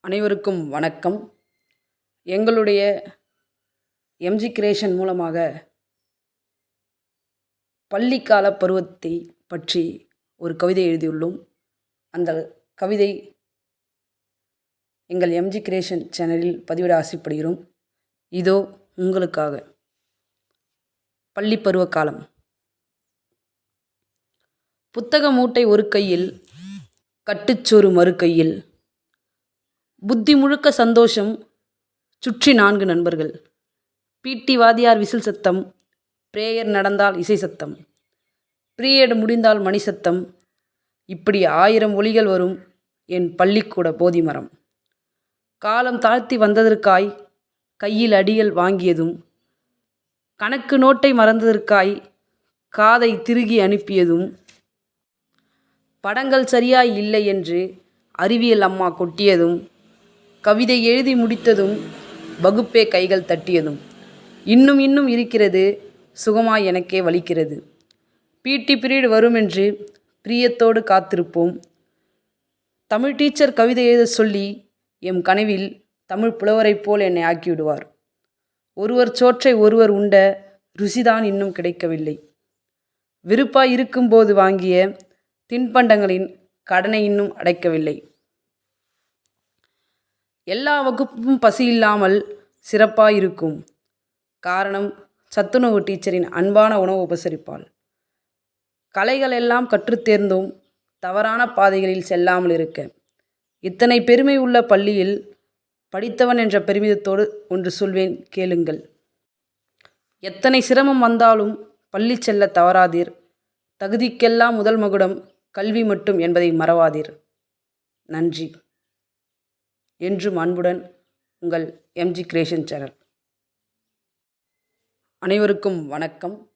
அனைவருக்கும் வணக்கம். எங்களுடைய எம்ஜி கிரியேஷன் மூலமாக பள்ளிக்கால பருவத்தை பற்றி ஒரு கவிதை எழுதியுள்ளோம். அந்த கவிதை எங்கள் எம்ஜி கிரியேஷன் சேனலில் பதிவிட ஆசைப்படுகிறோம். இதோ உங்களுக்காக. பள்ளி பருவ காலம். புத்தக மூட்டை ஒரு கையில் கட்டுச்சோறு மறு கையில் புத்தி முழுக்க சந்தோஷம் சுற்றி நான்கு நண்பர்கள். பீட்டி வாதியார் விசில் சத்தம் பிரேயர் நடந்தால் இசை சத்தம் ப்ரீயட் முடிந்தால் மணி சத்தம் இப்படி ஆயிரம் ஒலிகள் வரும் என் பள்ளிக்கூட போதிமரம். காலம் தாழ்த்தி வந்ததற்காய் கையில் அடிகள் வாங்கியதும் கணக்கு நோட்டை மறந்ததற்காய் காதை திருகி அனுப்பியதும் படங்கள் சரியாய் இல்லை என்று அறிவியல் அம்மா கொட்டியதும் கவிதை எழுதி முடித்ததும் வகுப்பே கைகள் தட்டியதும். இன்னும் இன்னும் இருக்கிறது சுகமாய் எனக்கே வலிக்கிறது. பிடி பீரியட் வரும் என்று பிரியத்தோடு காத்திருப்போம். தமிழ் டீச்சர் கவிதை எழுத சொல்லி எம் கனவில் தமிழ் புலவரைப் போல் என்னை ஆக்கிவிடுவார். ஒருவர் சோற்றை ஒருவர் உண்ட ருசிதான் இன்னும் கிடைக்கவில்லை. விருப்பாய் இருக்கும்போது வாங்கிய தின்பண்டங்களின் கடனை இன்னும் அடைக்கவில்லை. எல்லா வகுப்பும் பசி இல்லாமல் சிறப்பாக இருக்கும் காரணம் சத்துணவு டீச்சரின் அன்பான உணவு உபசரிப்பால். கலைகள் எல்லாம் கற்றுத்தேர்ந்தும் தவறான பாதைகளில் செல்லாமல் இருக்க. இத்தனை பெருமை உள்ள பள்ளியில் படித்தவன் என்ற பெருமிதத்தோடு ஒன்று சொல்வேன் கேளுங்கள். எத்தனை சிரமம் வந்தாலும் பள்ளி செல்ல தவறாதீர். தகுதிக்கெல்லாம் முதல் மகுடம் கல்வி மட்டும் என்பதை மறவாதீர். நன்றி. என்றும் அன்புடன் உங்கள் எம்ஜி கிரியேஷன் சேனல் அனைவருக்கும் வணக்கம்.